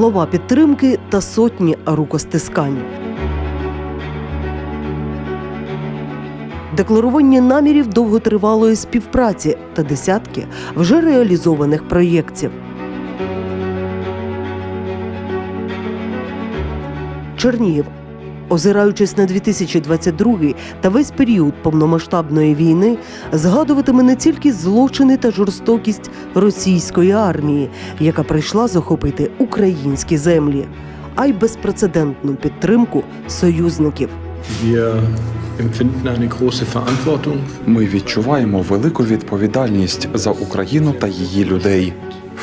слова підтримки та сотні рукостискань. Декларування намірів довготривалої співпраці та десятки вже реалізованих проєктів. Чернігів. Озираючись на 2022 та весь період повномасштабної війни, згадуватиме не тільки злочини та жорстокість російської армії, яка прийшла захопити українські землі, а й безпрецедентну підтримку союзників. Ми відчуваємо велику відповідальність за Україну та її людей.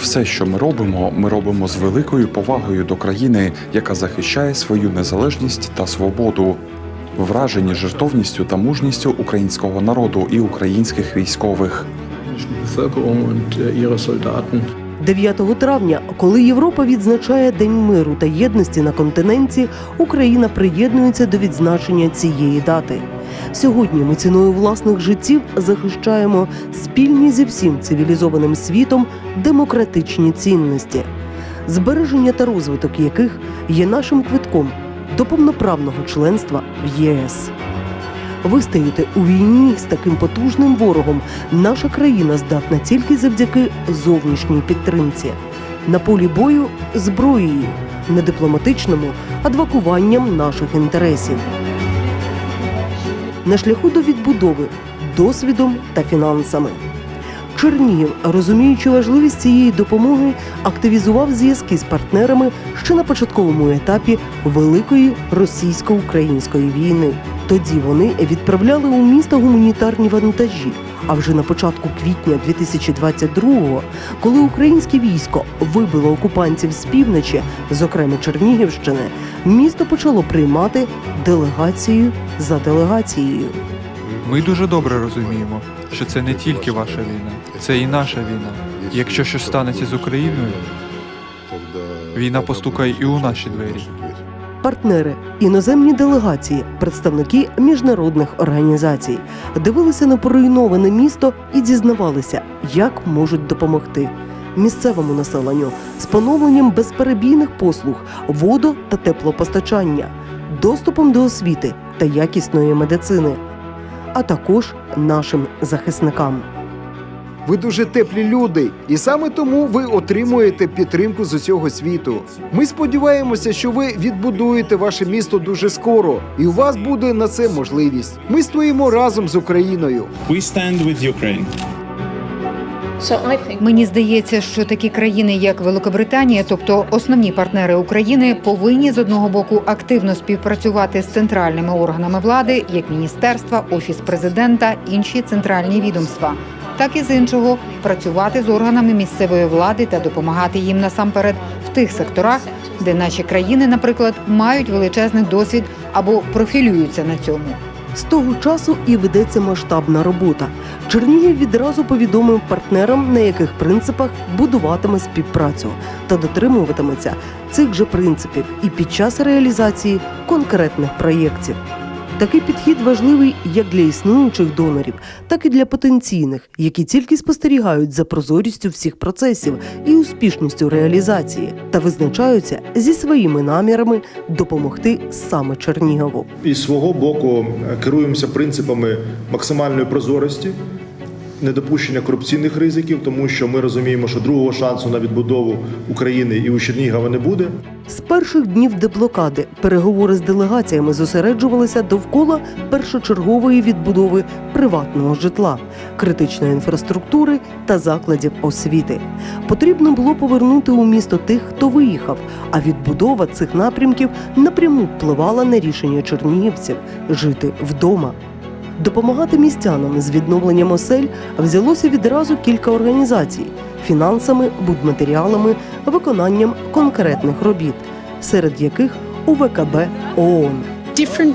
Все, що ми робимо, ми робимо з великою повагою до країни, яка захищає свою незалежність та свободу. Вражені жертовністю та мужністю українського народу і українських військових. Die Bevölkerung und äh, ihre Soldaten. 9 травня, коли Європа відзначає День миру та єдності на континенті, Україна приєднується до відзначення цієї дати. Сьогодні ми ціною власних життів захищаємо спільні зі всім цивілізованим світом демократичні цінності, збереження та розвиток яких є нашим квитком до повноправного членства в ЄС. Вистояти у війні з таким потужним ворогом наша країна здатна тільки завдяки зовнішній підтримці. На полі бою зброєю, на дипломатичному адвокуванням наших інтересів. На шляху до відбудови досвідом та фінансами. Чернігів, розуміючи важливість цієї допомоги, активізував зв'язки з партнерами ще на початковому етапі великої російсько-української війни. Тоді вони відправляли у місто гуманітарні вантажі. А вже на початку квітня 2022-го, коли українське військо вибило окупантів з півночі, зокрема Чернігівщини, місто почало приймати делегацію за делегацією. Ми дуже добре розуміємо, що це не тільки ваша війна, це і наша війна. Якщо щось станеться з Україною, війна постукає і у наші двері. Партнери, іноземні делегації, представники міжнародних організацій дивилися на поруйноване місто і дізнавалися, як можуть допомогти місцевому населенню з поновленням безперебійних послуг, водо та теплопостачання, доступом до освіти та якісної медицини, а також нашим захисникам. Ви дуже теплі люди, і саме тому ви отримуєте підтримку з усього світу. Ми сподіваємося, що ви відбудуєте ваше місто дуже скоро, і у вас буде на це можливість. Ми стоїмо разом з Україною. We stand with Ukraine. Мені здається, що такі країни, як Великобританія, тобто основні партнери України, повинні з одного боку активно співпрацювати з центральними органами влади, як міністерства, офіс президента, інші центральні відомства, так і з іншого працювати з органами місцевої влади та допомагати їм насамперед в тих секторах, де наші країни, наприклад, мають величезний досвід або профілюються на цьому. З того часу і ведеться масштабна робота. Чернігів відразу повідомив партнерам, на яких принципах будуватиме співпрацю та дотримуватиметься цих же принципів і під час реалізації конкретних проєктів. Такий підхід важливий як для існуючих донорів, так і для потенційних, які тільки спостерігають за прозорістю всіх процесів і успішністю реалізації, та визначаються зі своїми намірами допомогти саме Чернігову. І свого боку е, керуємося принципами максимальної прозорості, недопущення корупційних ризиків, тому що ми розуміємо, що другого шансу на відбудову України і у Чернігова не буде. З перших днів деблокади переговори з делегаціями зосереджувалися довкола першочергової відбудови приватного житла, критичної інфраструктури та закладів освіти. Потрібно було повернути у місто тих, хто виїхав, а відбудова цих напрямків напряму впливала на рішення чернігівців жити вдома. Допомагати містянам з відновленням осель взялося відразу кілька організацій фінансами, будматеріалами, виконанням конкретних робіт, серед яких УВКБ ООН. Different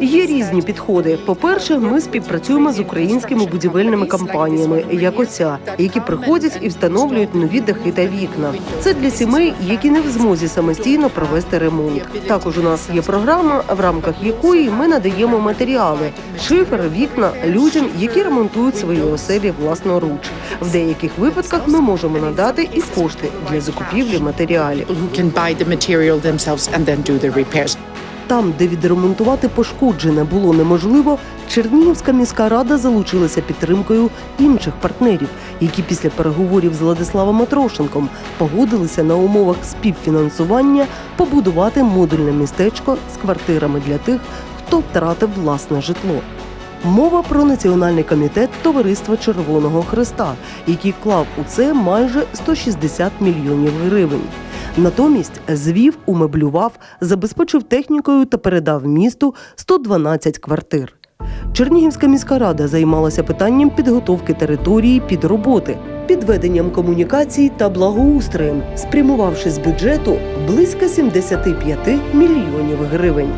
Є різні підходи. По-перше, ми співпрацюємо з українськими будівельними компаніями, як оця, які приходять і встановлюють нові дахи та вікна. Це для сімей, які не в змозі самостійно провести ремонт. Також у нас є програма, в рамках якої ми надаємо матеріали, шифер, вікна людям, які ремонтують свої оселі власноруч. В деяких випадках ми можемо надати і кошти для закупівлі матеріалів. Там, де відремонтувати пошкоджене було неможливо, Чернігівська міська рада залучилася підтримкою інших партнерів, які після переговорів з Владиславом Матрошенком погодилися на умовах співфінансування побудувати модульне містечко з квартирами для тих, хто втратив власне житло. Мова про національний комітет Товариства Червоного Христа, який вклав у це майже 160 мільйонів гривень. Натомість звів, умеблював, забезпечив технікою та передав місту 112 квартир. Чернігівська міська рада займалася питанням підготовки території під роботи, підведенням комунікацій та благоустроєм, спрямувавши з бюджету близько 75 мільйонів гривень.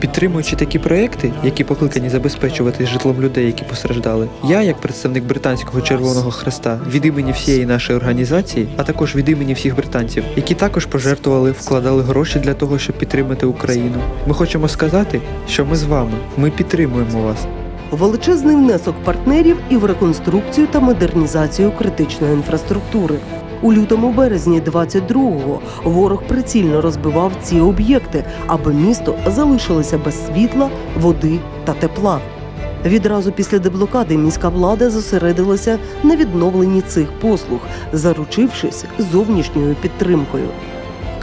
Підтримуючи такі проекти, які покликані забезпечувати житлом людей, які постраждали, я, як представник британського Червоного Хреста, від імені всієї нашої організації, а також від імені всіх британців, які також пожертвували, вкладали гроші для того, щоб підтримати Україну. Ми хочемо сказати, що ми з вами, ми підтримуємо вас. Величезний внесок партнерів і в реконструкцію та модернізацію критичної інфраструктури. У лютому березні 22-го ворог прицільно розбивав ці об'єкти, аби місто залишилося без світла, води та тепла. Відразу після деблокади міська влада зосередилася на відновленні цих послуг, заручившись зовнішньою підтримкою.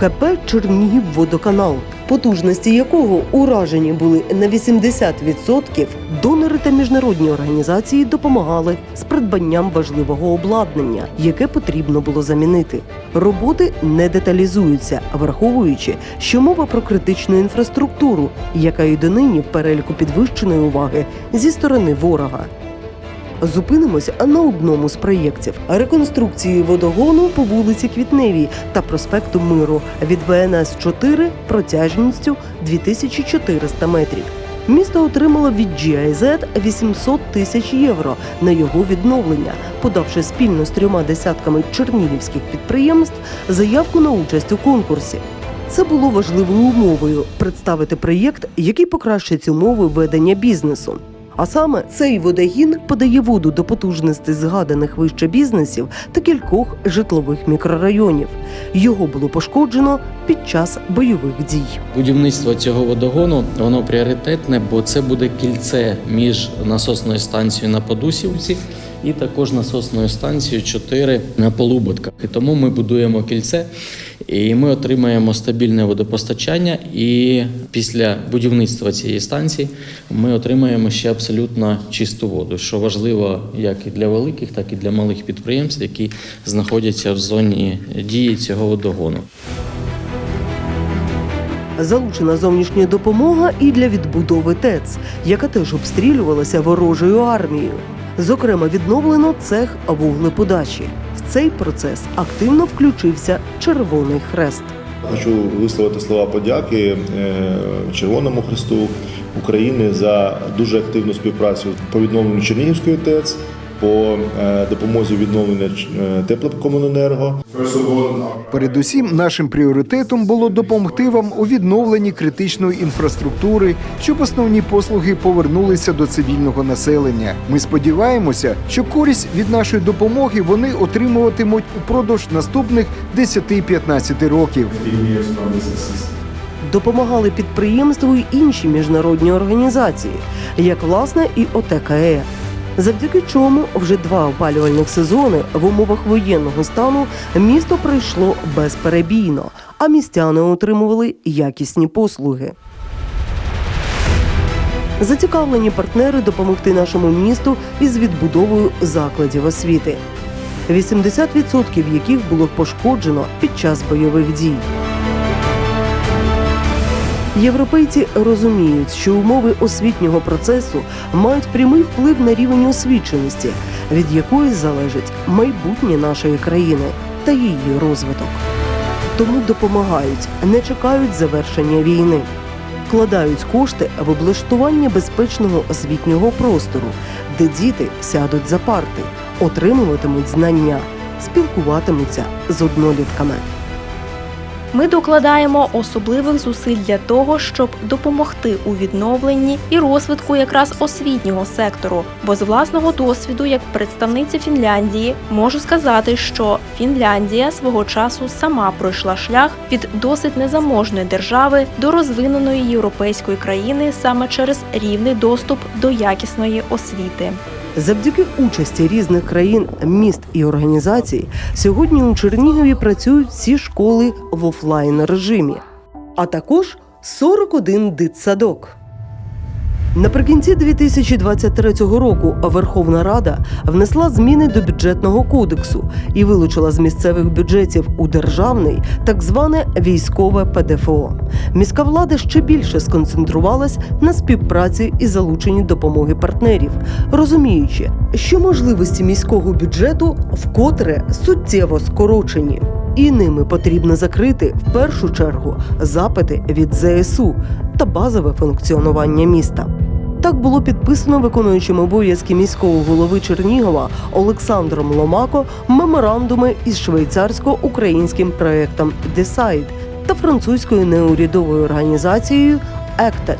КП Чернігівводоканал, потужності якого уражені були на 80%, донори та міжнародні організації допомагали з придбанням важливого обладнання, яке потрібно було замінити. Роботи не деталізуються, враховуючи, що мова про критичну інфраструктуру, яка і донині в переліку підвищеної уваги зі сторони ворога. Зупинимося на одному з проєктів реконструкції водогону по вулиці Квітневій та проспекту Миру від ВНС 4 протяжністю 2400 метрів. Місто отримало від GIZ 800 тисяч євро на його відновлення, подавши спільно з трьома десятками чернігівських підприємств заявку на участь у конкурсі. Це було важливою умовою представити проєкт, який покращить умови ведення бізнесу. А саме цей водогін подає воду до потужностей згаданих вище бізнесів та кількох житлових мікрорайонів. Його було пошкоджено під час бойових дій. Будівництво цього водогону воно пріоритетне, бо це буде кільце між насосною станцією на Подусівці і також насосною станцією 4 на Полуботках. І тому ми будуємо кільце, і ми отримаємо стабільне водопостачання. І після будівництва цієї станції ми отримаємо ще абсолютно чисту воду, що важливо як і для великих, так і для малих підприємств, які знаходяться в зоні дії цього водогону. Залучена зовнішня допомога і для відбудови ТЕЦ, яка теж обстрілювалася ворожою армією. Зокрема, відновлено цех вуглеподачі. В цей процес активно включився Червоний Хрест. Хочу висловити слова подяки е, Червоному Хресту України за дуже активну співпрацю по відновленню Чернігівської ТЕЦ, по е, допомозі відновлення е, теплокомуненерго. Передусім, нашим пріоритетом було допомогти вам у відновленні критичної інфраструктури, щоб основні послуги повернулися до цивільного населення. Ми сподіваємося, що користь від нашої допомоги вони отримуватимуть упродовж наступних 10-15 років. Допомагали підприємству й інші міжнародні організації, як власне і ОТКЕ. Завдяки чому вже два опалювальних сезони в умовах воєнного стану місто пройшло безперебійно, а містяни отримували якісні послуги. Зацікавлені партнери допомогти нашому місту із відбудовою закладів освіти, 80% яких було пошкоджено під час бойових дій. Європейці розуміють, що умови освітнього процесу мають прямий вплив на рівень освіченості, від якої залежить майбутнє нашої країни та її розвиток. Тому допомагають, не чекають завершення війни. вкладають кошти в облаштування безпечного освітнього простору, де діти сядуть за парти, отримуватимуть знання, спілкуватимуться з однолітками. Ми докладаємо особливих зусиль для того, щоб допомогти у відновленні і розвитку якраз освітнього сектору. Бо з власного досвіду, як представниця Фінляндії, можу сказати, що Фінляндія свого часу сама пройшла шлях від досить незаможної держави до розвиненої європейської країни саме через рівний доступ до якісної освіти. Завдяки участі різних країн, міст і організацій сьогодні у Чернігові працюють всі школи в офлайн режимі, а також 41 дитсадок. Наприкінці 2023 року Верховна Рада внесла зміни до бюджетного кодексу і вилучила з місцевих бюджетів у державний так зване військове ПДФО. Міська влада ще більше сконцентрувалась на співпраці і залученні допомоги партнерів, розуміючи, що можливості міського бюджету вкотре суттєво скорочені. І ними потрібно закрити в першу чергу запити від ЗСУ та базове функціонування міста. Так було підписано виконуючим обов'язки міського голови Чернігова Олександром Ломако меморандуми із швейцарсько-українським проектом Decide та французькою неурядовою організацією ECTED,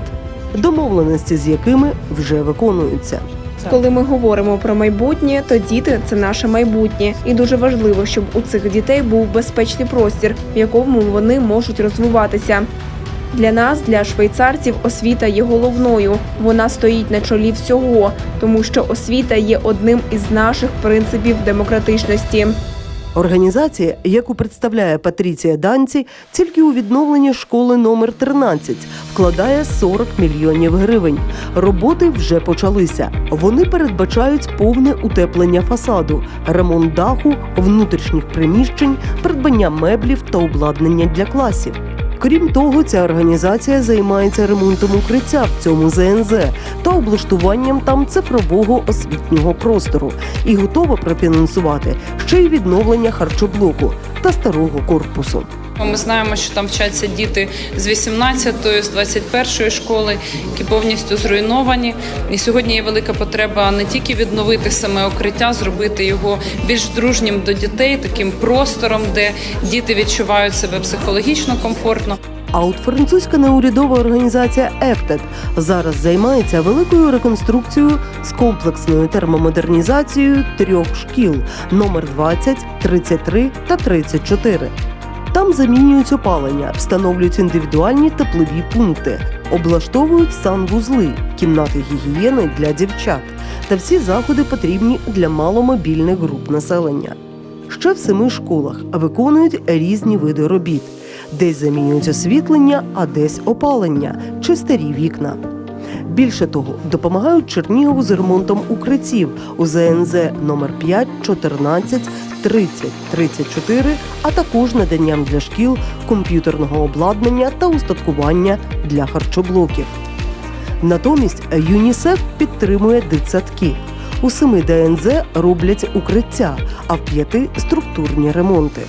домовленості з якими вже виконуються. Коли ми говоримо про майбутнє, то діти це наше майбутнє, і дуже важливо, щоб у цих дітей був безпечний простір, в якому вони можуть розвиватися. Для нас, для швейцарців, освіта є головною. Вона стоїть на чолі всього, тому що освіта є одним із наших принципів демократичності. Організація, яку представляє Патріція Данці, тільки у відновлення школи номер 13 вкладає 40 мільйонів гривень. Роботи вже почалися. Вони передбачають повне утеплення фасаду, ремонт даху, внутрішніх приміщень, придбання меблів та обладнання для класів. Крім того, ця організація займається ремонтом укриття в цьому ЗНЗ та облаштуванням там цифрового освітнього простору і готова профінансувати ще й відновлення харчоблоку та старого корпусу. Ми знаємо, що там вчаться діти з 18-ї, з 21-ї школи, які повністю зруйновані. І сьогодні є велика потреба не тільки відновити саме укриття, зробити його більш дружнім до дітей, таким простором, де діти відчувають себе психологічно комфортно. А от французька неурядова організація «Ектед» зараз займається великою реконструкцією з комплексною термомодернізацією трьох шкіл номер 20, 33 та 34. Там замінюють опалення, встановлюють індивідуальні теплові пункти, облаштовують санвузли, кімнати гігієни для дівчат та всі заходи потрібні для маломобільних груп населення. Ще в семи школах виконують різні види робіт. Десь замінюють освітлення, а десь опалення чи старі вікна. Більше того, допомагають Чернігову з ремонтом укриттів у ЗНЗ номер 5, 14, 30, 34, а також наданням для шкіл комп'ютерного обладнання та устаткування для харчоблоків. Натомість ЮНІСЕФ підтримує дитсадки. У семи ДНЗ роблять укриття, а в п'яти структурні ремонти.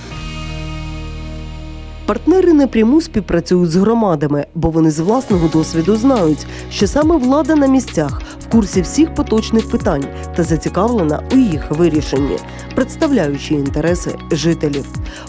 Партнери напряму співпрацюють з громадами, бо вони з власного досвіду знають, що саме влада на місцях курсі всіх поточних питань та зацікавлена у їх вирішенні, представляючи інтереси жителів.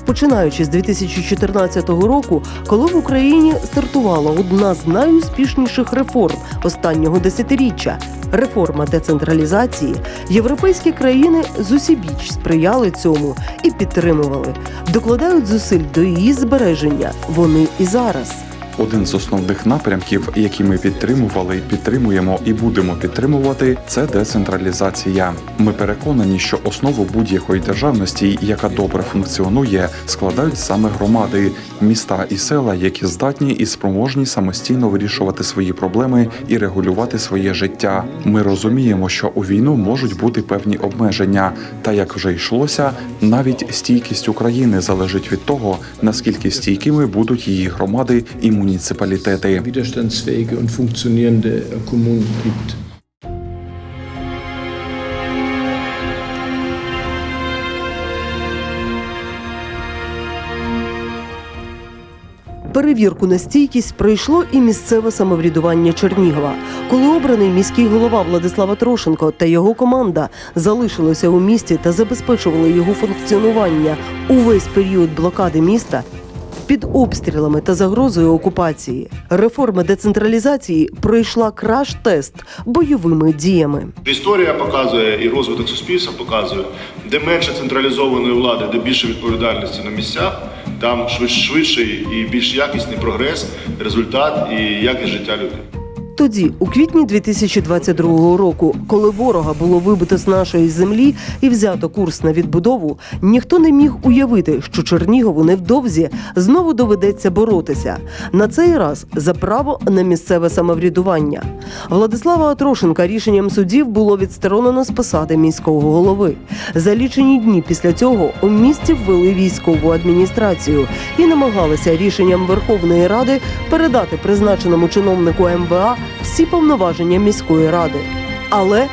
Починаючи з 2014 року, коли в Україні стартувала одна з найуспішніших реформ останнього десятиріччя реформа децентралізації, європейські країни зусібіч сприяли цьому і підтримували, докладають зусиль до її збереження. Вони і зараз. Один з основних напрямків, які ми підтримували, підтримуємо і будемо підтримувати, це децентралізація. Ми переконані, що основу будь-якої державності, яка добре функціонує, складають саме громади, міста і села, які здатні і спроможні самостійно вирішувати свої проблеми і регулювати своє життя. Ми розуміємо, що у війну можуть бути певні обмеження, та як вже йшлося, навіть стійкість України залежить від того, наскільки стійкими будуть її громади і муніципалітети. widerstandsfähige und funktionierende Kommunen gibt. Перевірку на стійкість пройшло і місцеве самоврядування Чернігова, коли обраний міський голова Владислава Трошенко та його команда залишилися у місті та забезпечували його функціонування увесь період блокади міста. Під обстрілами та загрозою окупації реформа децентралізації пройшла краш-тест бойовими діями. Історія показує і розвиток суспільства показує, де менше централізованої влади, де більше відповідальності на місцях, там швидший і більш якісний прогрес, результат і якість життя людей. Тоді, у квітні 2022 року, коли ворога було вибито з нашої землі і взято курс на відбудову, ніхто не міг уявити, що Чернігову невдовзі знову доведеться боротися на цей раз за право на місцеве самоврядування. Владислава Атрошенка рішенням судів було відсторонено з посади міського голови. За лічені дні після цього у місті ввели військову адміністрацію і намагалися рішенням Верховної Ради передати призначеному чиновнику МВА всі повноваження міської ради. Але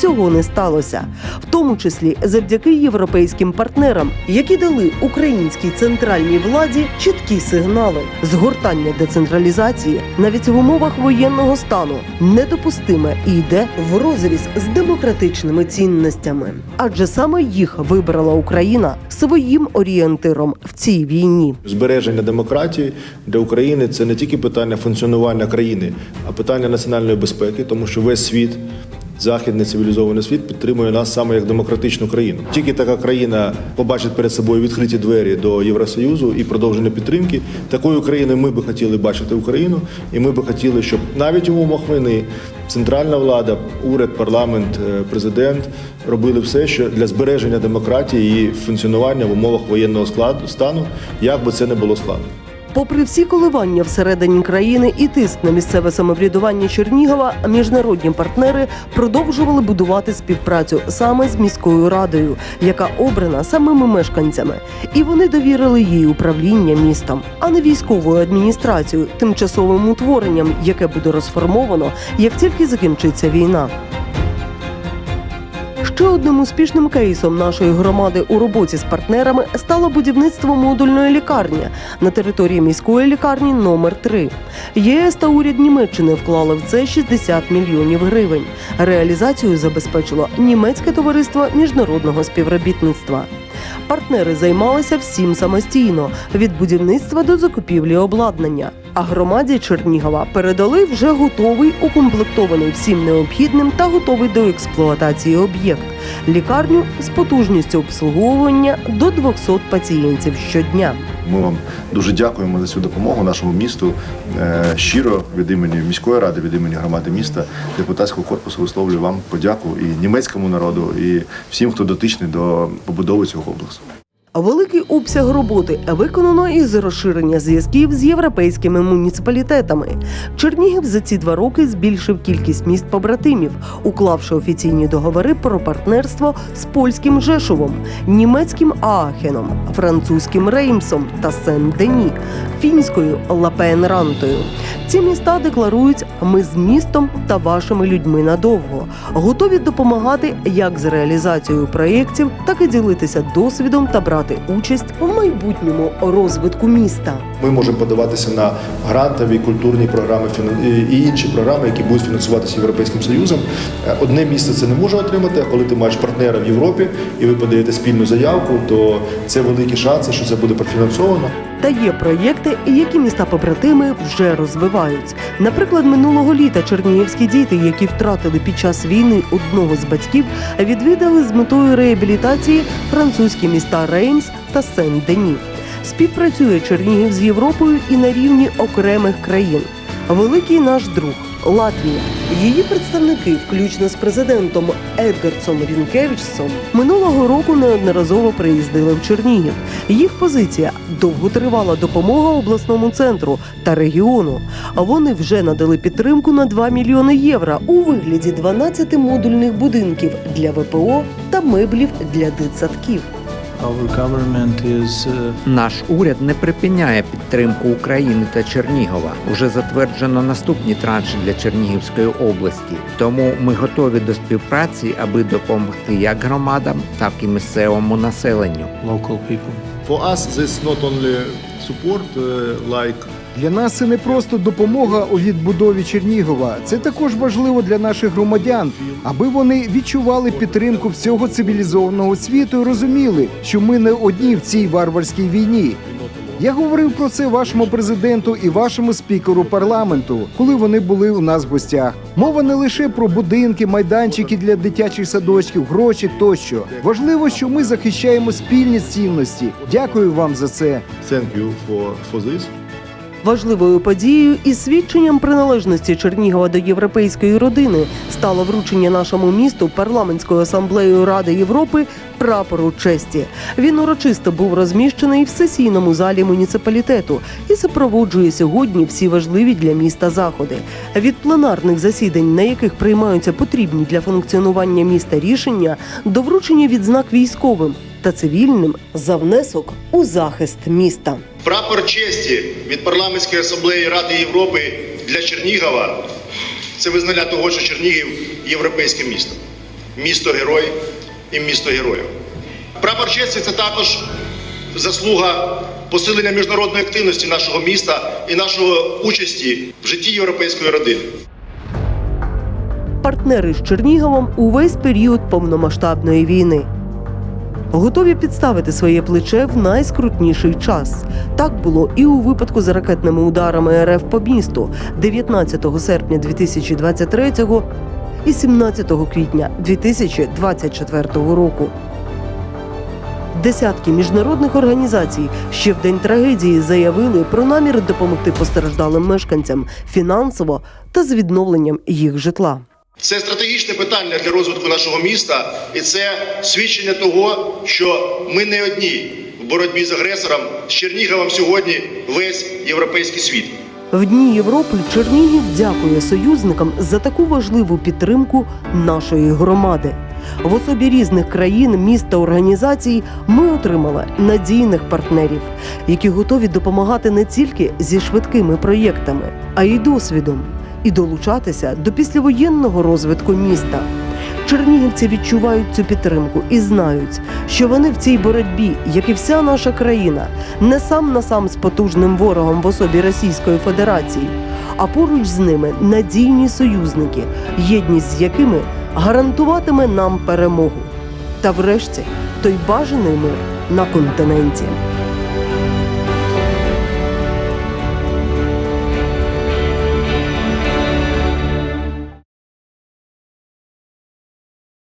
цього не сталося, в тому числі завдяки європейським партнерам, які дали українській центральній владі чіткі сигнали. Згортання децентралізації навіть в умовах воєнного стану недопустиме і йде в розріз з демократичними цінностями, адже саме їх вибрала Україна своїм орієнтиром в цій війні. Збереження демократії для України це не тільки питання функціонування країни, а питання національної безпеки, тому що весь світ. Західний цивілізований світ підтримує нас саме як демократичну країну. Тільки така країна побачить перед собою відкриті двері до Євросоюзу і продовження підтримки. Такою країною ми би хотіли бачити Україну, і ми би хотіли, щоб навіть у умовах війни центральна влада, уряд, парламент, е, президент робили все, що для збереження демократії і функціонування в умовах воєнного складу стану, як би це не було складно. Попри всі коливання всередині країни і тиск на місцеве самоврядування Чернігова, міжнародні партнери продовжували будувати співпрацю саме з міською радою, яка обрана самими мешканцями, і вони довірили їй управління містом, а не військовою адміністрацією, тимчасовим утворенням, яке буде розформовано, як тільки закінчиться війна. Ще одним успішним кейсом нашої громади у роботі з партнерами стало будівництво модульної лікарні на території міської лікарні номер 3 ЄС та уряд Німеччини вклали в це 60 мільйонів гривень. Реалізацію забезпечило німецьке товариство міжнародного співробітництва. Партнери займалися всім самостійно від будівництва до закупівлі обладнання. А громаді Чернігова передали вже готовий, укомплектований всім необхідним та готовий до експлуатації об'єкт лікарню з потужністю обслуговування до 200 пацієнтів щодня. Ми вам дуже дякуємо за цю допомогу нашому місту. Е, Щиро від імені міської ради, від імені громади міста, депутатського корпусу висловлюю вам подяку і німецькому народу, і всім, хто дотичний до побудови цього комплексу. Великий обсяг роботи виконано із розширення зв'язків з європейськими муніципалітетами. Чернігів за ці два роки збільшив кількість міст побратимів, уклавши офіційні договори про партнерство з польським Жешовом, німецьким Аахеном, французьким Реймсом та Сен-Дені, фінською Лапенрантою. Ці міста декларують ми з містом та вашими людьми надовго, готові допомагати як з реалізацією проєктів, так і ділитися досвідом та брати участь в майбутньому розвитку міста. Ми можемо подаватися на грантові культурні програми і інші програми, які будуть фінансуватися Європейським Союзом. Е, Одне місце це не може отримати, а коли ти маєш партнера в Європі і ви подаєте спільну заявку, то це великі шанси, що це буде профінансовано. Та є проєкти, які міста побратими вже розвивають. Наприклад, минулого літа чернігівські діти, які втратили під час війни одного з батьків, відвідали з метою реабілітації французькі міста Реймс та Сен-Дені. Співпрацює Чернігів з Європою і на рівні окремих країн. Великий наш друг Латвія. Її представники, включно з президентом Едгардсом Рінкевичсом, минулого року неодноразово приїздили в Чернігів. Їх позиція довготривала допомога обласному центру та регіону. А вони вже надали підтримку на 2 мільйони євро у вигляді 12 модульних будинків для ВПО та меблів для дитсадків. Our government uh, Наш уряд не припиняє підтримку України та Чернігова. Уже затверджено наступні транші для Чернігівської області. Тому ми готові до співпраці, аби допомогти як громадам, так і місцевому населенню. local people. For us, this not only support uh, like Для нас це не просто допомога у відбудові Чернігова. Це також важливо для наших громадян, аби вони відчували підтримку всього цивілізованого світу і розуміли, що ми не одні в цій варварській війні. Я говорив про це вашому президенту і вашому спікеру парламенту, коли вони були у нас в гостях. Мова не лише про будинки, майданчики для дитячих садочків, гроші тощо. Важливо, що ми захищаємо спільні цінності. Дякую вам за це. thank you for. Важливою подією і свідченням приналежності Чернігова до європейської родини стало вручення нашому місту парламентською асамблеєю Ради Європи прапору честі. Він урочисто був розміщений в сесійному залі муніципалітету і супроводжує сьогодні всі важливі для міста заходи. Від пленарних засідань, на яких приймаються потрібні для функціонування міста рішення, до вручення відзнак військовим та цивільним за внесок у захист міста. Прапор честі від парламентської асамблеї Ради Європи для Чернігова це визнання того, що Чернігів європейське місто, місто герой і місто героїв. Прапор честі це також заслуга посилення міжнародної активності нашого міста і нашої участі в житті європейської родини. партнери з Черніговом увесь період повномасштабної війни. Готові підставити своє плече в найскрутніший час. Так було і у випадку з ракетними ударами РФ по місту 19 серпня 2023 і 17 квітня 2024 року. Десятки міжнародних організацій ще в день трагедії заявили про наміри допомогти постраждалим мешканцям фінансово та з відновленням їх житла. Це стратегічне питання для розвитку нашого міста, і це свідчення того, що ми не одні в боротьбі з агресором. З Черніговом сьогодні весь європейський світ. В Дні Європи Чернігів дякує союзникам за таку важливу підтримку нашої громади. В особі різних країн, міст та організацій ми отримали надійних партнерів, які готові допомагати не тільки зі швидкими проєктами, а й досвідом, і долучатися до післявоєнного розвитку міста. Чернігівці відчувають цю підтримку і знають, що вони в цій боротьбі, як і вся наша країна, не сам на сам з потужним ворогом в особі Російської Федерації, а поруч з ними надійні союзники, єдність з якими гарантуватиме нам перемогу. Та врешті той бажаний мир на континенті.